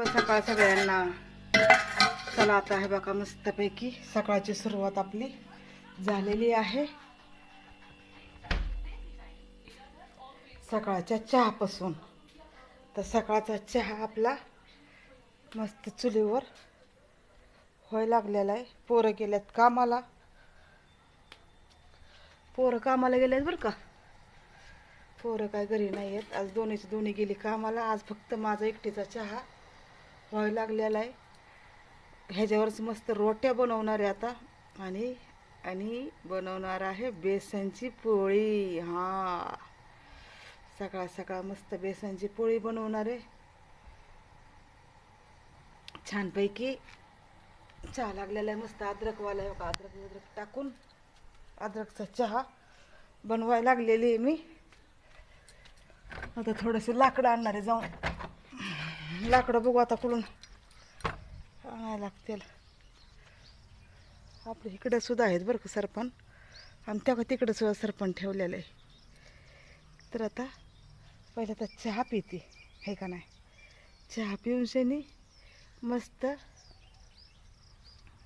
पण सकाळ सगळ्यांना. चला आता आहे बघा मस्तपैकी सकाळची सुरुवात आपली झालेली आहे. सकाळच्या चहापासून. तर सकाळचा चहा आपला मस्त चुलीवर व्हायला लागलेला आहे. पोरं गेल्यात कामाला. पोरं कामाला गेल्यात बरं का? पोरं काय घरी नाही आहेत आज दोन्हीची दोन्ही गेली कामाला. आज फक्त माझा एकटीचा चहा. व्हायला लागलेला आहे. ह्याच्यावरच मस्त रोट्या बनवणार आहे आता. आणि आणि बनवणार आहे बेसनची पोळी. हां. सकाळ सकाळ मस्त बेसनची पोळी बनवणार आहे. छानपैकी चहा लागलेला आहे. मस्त अद्रकवाला आहे अद्रक अद्रक टाकून अद्रकचा चहा बनवायला लागलेली आहे मी. आता थोडंसं लाकडं आणणार आहे जाऊन. लाकडं बघू आता कुठून. आणायला लागतील. आपल्या इकडं सुद्धा आहेत बरं का सरपण आणि त्या तिकडं सुद्धा सरपण ठेवलेलं आहे. तर आता पहिलं तर चहा पिते. हे का नाही? चहा पिऊन शनी मस्त.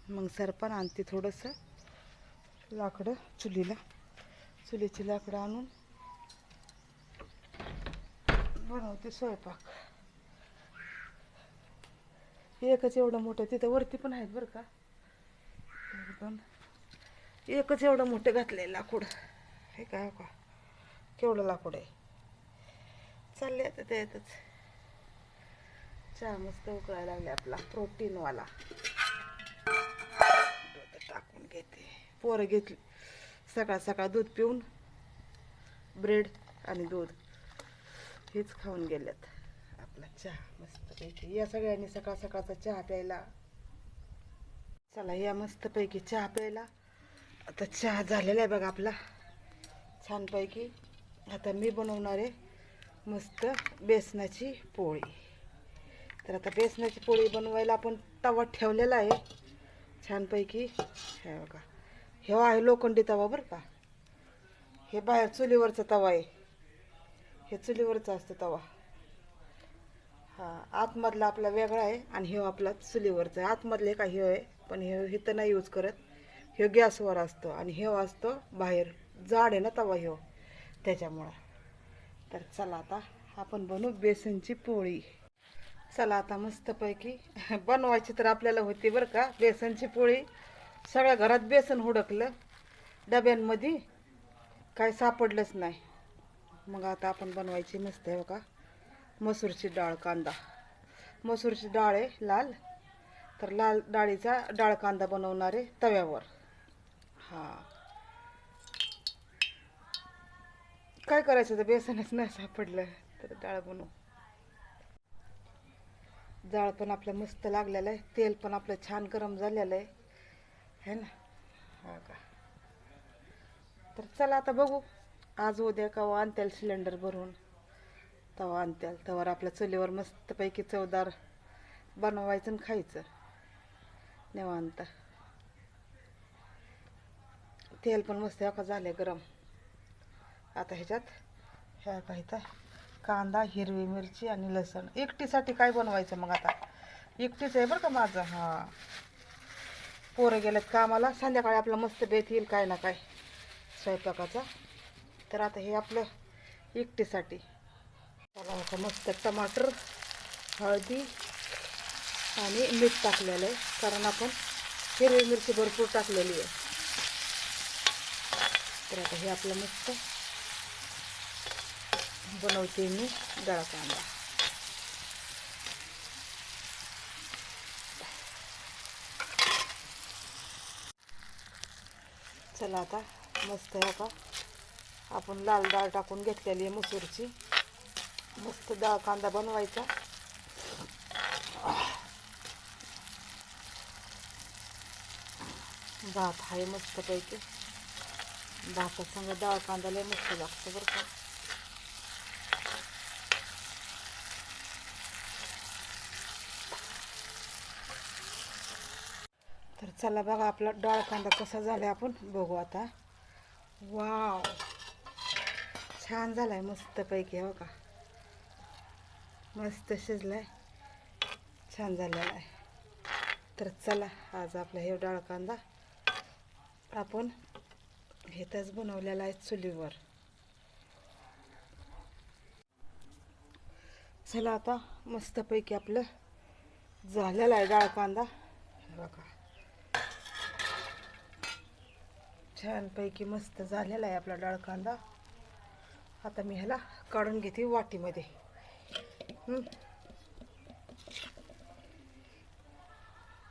मग सरपण आणते थोडंसं लाकडं चुलीला. चुलीची लाकडं आणून बनवते स्वयंपाक. एकच एवढं मोठं तिथं वरती पण आहेत बरं का? एक एकच एवढं मोठं घातलंय लाकूड. हे काय हो का? केवढं लाकूड आहे? चालले आता ते येतच. चहा मस्त उकळायला लागले आपला प्रोटीनवाला दूध टाकून घेते. पोरं घेतली. सकाळ सकाळ दूध पिऊन ब्रेड आणि दूध. हेच खाऊन गेल्यात. आपला चहा मस्तपैकी या सगळ्यांनी सकाळ सकाळचा चहा प्यायला. चला या मस्तपैकी चहा प्यायला. आता चहा झालेला आहे बघा आपला. छानपैकी आता मी बनवणार आहे मस्त बेसनाची पोळी. तर आता बेसनाची पोळी बनवायला आपण तवा ठेवलेला आहे. छानपैकी हे बघा. हे आहे लोखंडी तवा बरं का. हे बाहेर चुलीवरचा तवा आहे. हे चुलीवरचा असतो तवा. हा आतमधला आपला वेगळा आहे आणि हे आपला चुलीवरचा आहे. आतमधले का हे आहे पण हे इथं नाही यूज करत. हे गॅसवर असतो आणि हे असतो बाहेर. जाड आहे ना तवा ह्यो त्याच्यामुळं. तर चला आता आपण बनवू बेसनची पोळी. चला आता मस्तपैकी बनवायची तर आपल्याला होती बरं का बेसनची पोळी. सगळ्या घरात बेसन हुडकलं. डब्यांमध्ये काय सापडलंच नाही. मग आता आपण बनवायची मस्त आहे का मसूरची डाळ कांदा. मसूरची डाळ आहे लाल. तर लाल डाळीचा डाळ कांदा बनवणार आहे तव्यावर. हां. काय करायचं तर बेसनच नाही सापडलं. तर डाळ बनवू. जाळ पण आपलं मस्त लागलेलं आहे. तेल पण आपलं छान गरम झालेलं आहे. है ना? हा का? तर चला आता बघू. आज उद्या कवा आणत्याल सिलेंडर भरून. तवा आणत्याल. तवर आपल्या चुलीवर मस्तपैकी चवदार बनवायचं आणि खायचं. निवांत. तेल पण मस्त एका झाले गरम. आता ह्याच्यात ह्या काय इथं कांदा हिरवी मिरची आणि लसण. एकटीसाठी काय बनवायचं मग आता? एकटीच आहे बरं का माझं? हां. पोरं गेलेत कामाला. संध्याकाळी आपलं मस्त बेत येईल काय ना काय. स्वयंपाकाचा. तर आता हे आपलं एकटीसाठी. त्याला आता मस्त टमाटर हळदी आणि मीठ टाकलेलं आहे. कारण आपण हिरवी मिरची भरपूर टाकलेली आहे. तर आता हे आपलं मस्त बनवते मी डाळ कांदा. चला आता मस्त आहे का आपण लाल डाळ टाकून घेतलेली आहे मसूरची. मस्त डाळ कांदा बनवायचा. भात आहे मस्तपैकी. भातासंग डाळ कांदा लय मस्त लागतं बरं का. तर चला बघा आपला डाळ कांदा कसा झाला आपण बघू आता. वाव. छान झालाय मस्तपैकी हो का. मस्त शिजलाय. छान झालेला आहे. तर चला आज आपला हे डाळ कांदा आपण हेतच बनवलेला आहे चुलीवर. चला आता मस्तपैकी आपलं झालेला आहे डाळ कांदा. बघा. छानपैकी मस्त झालेला आहे आपला डाळ कांदा. आता मी ह्याला काढून घेते वाटीमध्ये.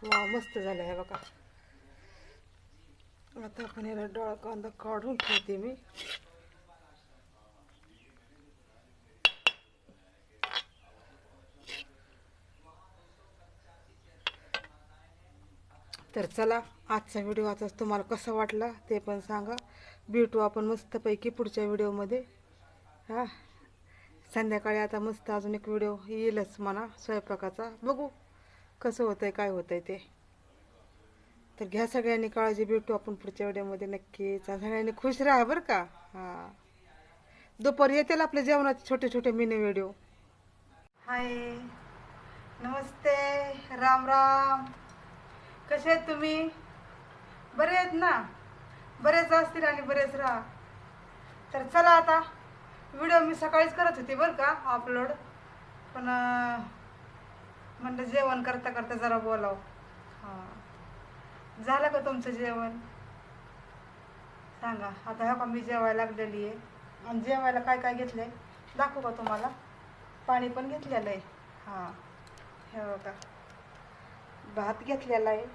वा मस्त झालं आहे बघा. आता आपण याला डोळा कांदा काढून ठेवते मी. तर चला आजचा व्हिडिओ आता तुम्हाला कसा वाटला ते पण सांगा. भेटू आपण मस्तपैकी पुढच्या व्हिडिओमध्ये. हां. संध्याकाळी आता मस्त अजून एक व्हिडिओ येईलच म्हणा स्वयंपाकाचा. बघू कसं होतंय काय होतंय ते. तर घ्या सगळ्यांनी काळजी भेटू आपण पुढच्या व्हिडिओमध्ये नक्कीच. सगळ्यांनी खुश राहा बरं का. हां. दुपारी येतील आपल्या जेवणाचे छोटे छोटे मिनी व्हिडिओ हाय. नमस्ते. राम राम. कसे आहेत तुम्ही? बरे आहेत ना? बरेच असतील आणि बरेच राहा. तर चला आता. व्हिडिओ मी सकाळीच करत होते बरं का अपलोड पण म्हणलं जेवण करता करता जरा बोलाव. हां. झालं का तुमचं जेवण? सांगा आता हा का मी जेवायला लागलेली आहे. आणि जेवायला काय काय घेतलं आहे दाखवू का तुम्हाला? पाणी पण घेतलेलं आहे. हां. हे बघा. भात घेतलेला आहे.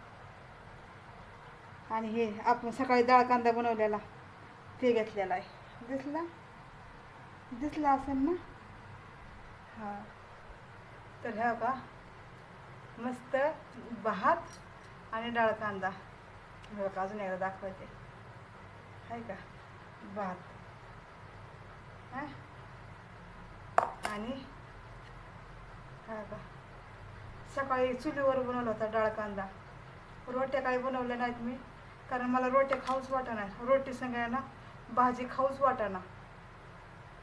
आणि हे आपण सकाळी डाळ कांदा बनवलेला. ते घेतलेला आहे. दिसला? दिसला असेल ना हां तर ह्या का मस्त भात आणि डाळ कांदा. हे बघा अजून एकदा दाखवायचे? आहे का? भात. हां? आणि हा का? सकाळी चुलीवर बनवला होता डाळ कांदा. रोट्या काही बनवल्या नाहीत मी कारण मला रोट्या खाऊच वाटणार. रोटी ना भाजी खाऊच वाटाणा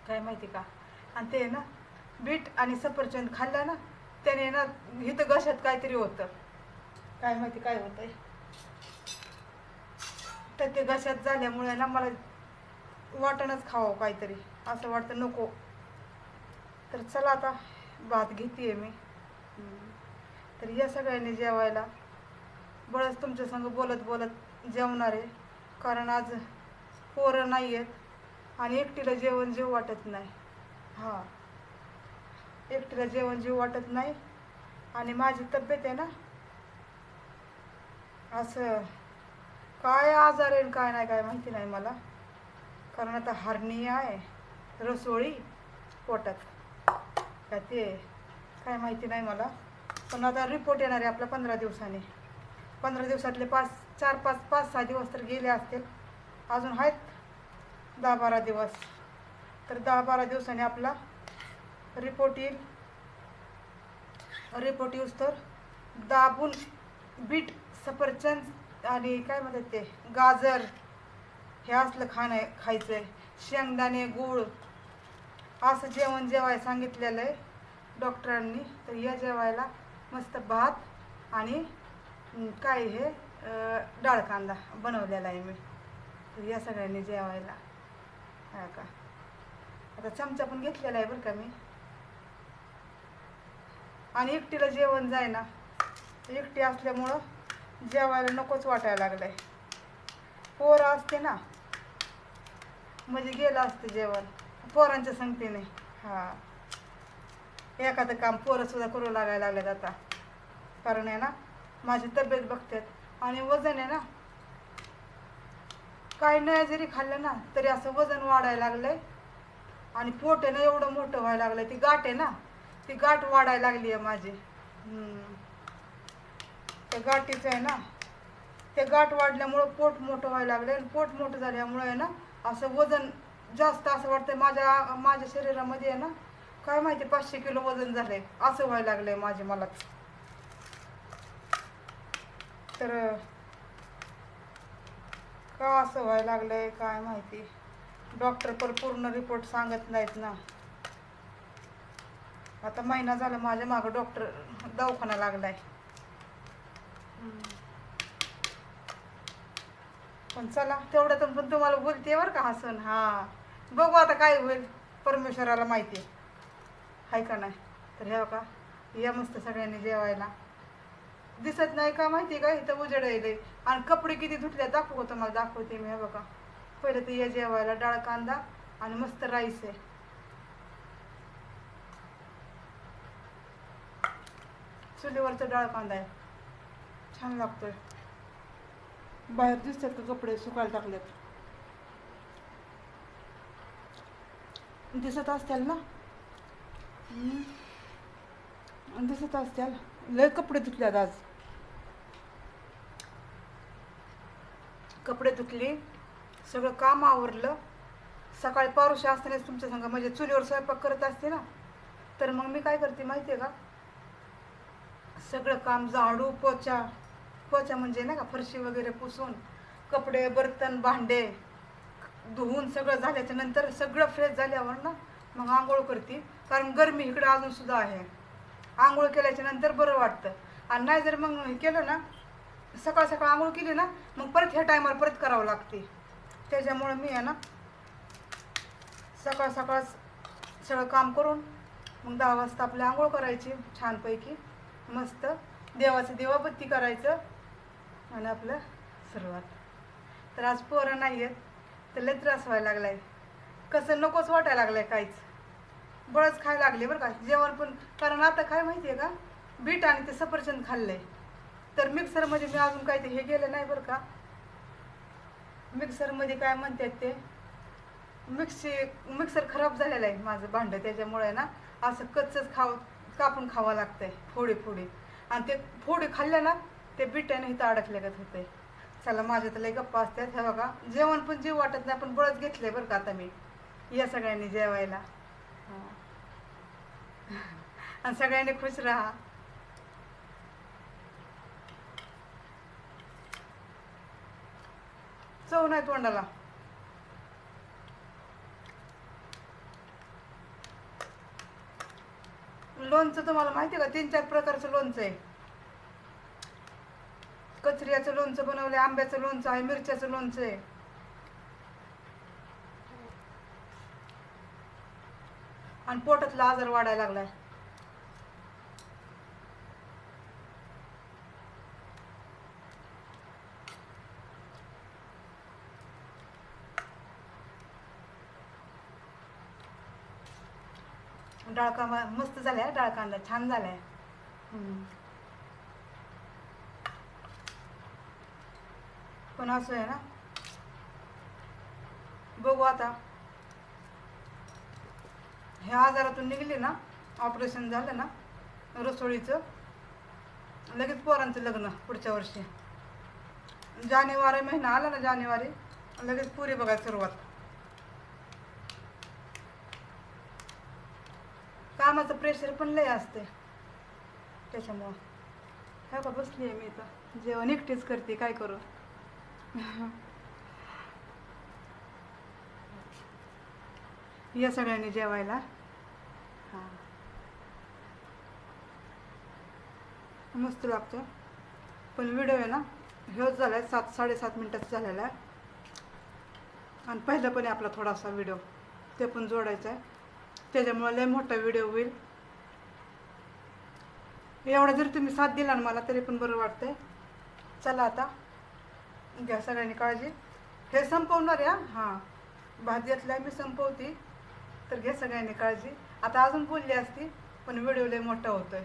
काय माहिती का? आणि ते ना बीट आणि सफरचंद खाल्ला ना त्याने ना इथं घशात काहीतरी होतं. काय माहिती काय होतंय. तर ते घशात झाल्यामुळे ना मला वाटणच खावं काहीतरी. असं वाटतं नको. तर चला आता भात घेते मी. तर या सगळ्यांनी जेवायला. बळच तुमच्या संग बोलत बोलत जेवणार आहे. कारण आज पोरं नाही आहेत आणि एकटीला जेवण जेव वाटत नाही. हां. एकटीला जेवण जेव वाटत नाही. आणि माझी तब्येत आहे ना. असं काय आजार आहे काय नाही काय माहिती नाही मला. कारण आता हरनिया आहे. रसोळी पोटात. काय ते काय माहिती नाही मला. पण आता रिपोर्ट येणार आहे आपला पंधरा दिवसाने. पंधरा दिवसातले पाच चार पाच पाच सहा दिवस तर गेले असतील. अजून आहेत. दहा बारा दिवस. तर दहा बारा दिवसांनी आपला रिपोर्ट येईल. रिपोर्ट येऊस तर दाबून बीट सफरचंद आणि काय म्हणतात ते गाजर हे असलं खाणं आहे खायचं आहे शेंगदाणे गूळ असं जेवण जेवाय सांगितलेलं आहे डॉक्टरांनी. तर या जेवायला मस्त भात आणि काय हे डाळ कांदा बनवलेला आहे मी. तर या सगळ्यांनी जेवायला. हा का? आता चमचा पण घेतलेला आहे बरं का मी. आणि एकटीला जेवण जाय ना. एकटी असल्यामुळं जेवायला नकोच वाटायला लागलंय. पोरं असते ना. म्हणजे गेलं असतं जेवण. पोरांच्या संगतीने. हां. एखादं काम पोरंसुद्धा करू लागायला लागलेत आता. कारण आहे ना माझी तब्येत बघतात आणि वजन आहे ना काही नाही जरी खाल्लं ना तरी असं वजन वाढायला लागलंय. आणि पोट आहे ना एवढं मोठं व्हायला लागलंय. ती गाठ आहे ना ती गाठ वाढायला लागली आहे माझी. त्या गाठीचं आहे ना ते गाठ वाढल्यामुळं पोट मोठं व्हायला लागलं आणि पोट मोठं झाल्यामुळं आहे ना असं वजन जास्त असं वाटतंय माझ्या माझ्या शरीरामध्ये आहे ना काय माहिती पाचशे किलो वजन झालंय. असं व्हायला लागलंय माझे मला तर का असं व्हायला आहे काय माहिती? डॉक्टर पण पूर्ण रिपोर्ट सांगत नाहीत ना. आता महिना झाला माझ्या मागं डॉक्टर दवाखाना लागलाय. पण चला तेवढं तर पण तुम्हाला बोलते बरं का हसन हा. बघू आता काय होईल. परमेश्वराला माहिती आहे. का नाही? तर हे का या मस्त सगळ्यांनी जेवायला. दिसत नाही का माहिती का? इथं उजेड येईल आणि कपडे किती धुतले दाखवू तुम्हाला दाखवते मी बघा. पहिलं तर या जेवायला डाळ कांदा आणि मस्त राईस आहे. चुलीवरचा डाळ कांदा आहे. छान लागतोय. बाहेर दिसतात का कपडे? सुकायला टाकलेत. दिसत असतील ना? दिसत असतील. लय कपडे धुतल्यात आज. कपडे धुतले सगळं काम आवरलं. सकाळी पारुशी असतानाच तुमच्या सांगा म्हणजे चुलीवर स्वयंपाक करत असते ना? तर मग मी काय करते माहिती आहे का? सगळं काम झाडू पोचा पोचा म्हणजे ना का फरशी वगैरे पुसून कपडे बर्तन भांडे धुवून सगळं झाल्याच्यानंतर सगळं फ्रेश झाल्यावर ना मग आंघोळ करते. कारण गरमी इकडं अजून सुद्धा आहे. आंघोळ केल्याच्यानंतर बरं वाटतं. आणि नाही जर मग हे केलं ना सकाळ सकाळ आंघोळ केली ना मग परत ह्या टायमाला परत करावं लागते. त्याच्यामुळं मी आहे ना सकाळ सकाळ सगळं काम करून मग दहा वाजता आपली आंघोळ करायची छानपैकी मस्त. देवाचं देवाबत्ती करायचं आणि आपलं सुरुवात. तर आज पोरं नाही आहेत तर लय त्रास व्हायला लागलाय. कसं नकोच वाटायला लागलाय काहीच. बळच खायला लागले बरं का. जेवण पण कारण आता काय माहिती आहे का? बीट आणि ते सफरचंद खाल्लंय. तर मिक्सरमध्ये मी अजून काही ते हे गेलं नाही बरं का. मिक्सरमध्ये काय म्हणतात ते मिक्सी मिक्सर खराब झालेलं आहे माझं भांडं त्याच्यामुळे ना असं कच्चच खाव कापून खावं लागतंय फोडी फोडी. आणि ते फोडी खाल्ल्या ना ते बिट्याने इथं अडकल्यागत होते चला माझ्या तर लई गप्पा असतात हे बघा. जेवण पण जीव वाटत नाही पण बळच घेतलंय बरं का आता मी. या सगळ्यांनी जेवायला. आणि सगळ्यांनी खुश राहा. चव नाही तोंडाला. लोणचं तुम्हाला माहिती आहे का? तीन चार प्रकारचं लोणचं आहे. कचऱ्याचं लोणचं बनवलंय आंब्याचं लोणचं आहे मिरच्याचं लोणचं आहे. आणि पोटातला आजार वाढायला लागलाय. डाळ कांदा मस्त झालाय डाळ कांदा छान झालाय. पण असं आहे ना. बघू आता. ह्या आजारातून निघली ना ऑपरेशन झालं ना रसोळीचं. लगेच पोरांचं लग्न पुढच्या वर्षी. जानेवारी महिना आला ना जानेवारी लगेच पुरी बघायला सुरुवात. कामाचं प्रेशर पण लय असते त्याच्यामुळं. हा का बसली आहे मी तर जेवण एकटीच करते काय करू? या सगळ्यांनी जेवायला. हां. मस्त लागतो पण व्हिडिओ आहे ना ह्योच झाला आहे सात साडेसात मिनटाचा झालेला आहे. आणि पहिलं पण आहे आपला थोडासा व्हिडिओ ते पण जोडायचा आहे त्याच्यामुळे लय मोठा व्हिडिओ होईल. एवढा जर तुम्ही साथ दिला ना मला तरी पण बरं वाटतंय. चला आता घ्या सगळ्यांनी काळजी. हे संपवणार या हां. भात घेतलाय मी संपवती. तर घ्या सगळ्यांनी काळजी. आता अजून बोलली असती पण व्हिडिओ लय मोठा होतोय.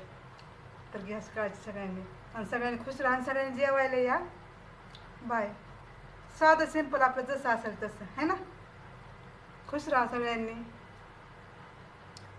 तर घ्या काळजी सगळ्यांनी. आणि सगळ्यांनी खुश राहा आणि सगळ्यांनी जेवायला या. बाय. साधं सिंपल आपलं जसं असेल तसं. है ना? खुश राहा सगळ्यांनी.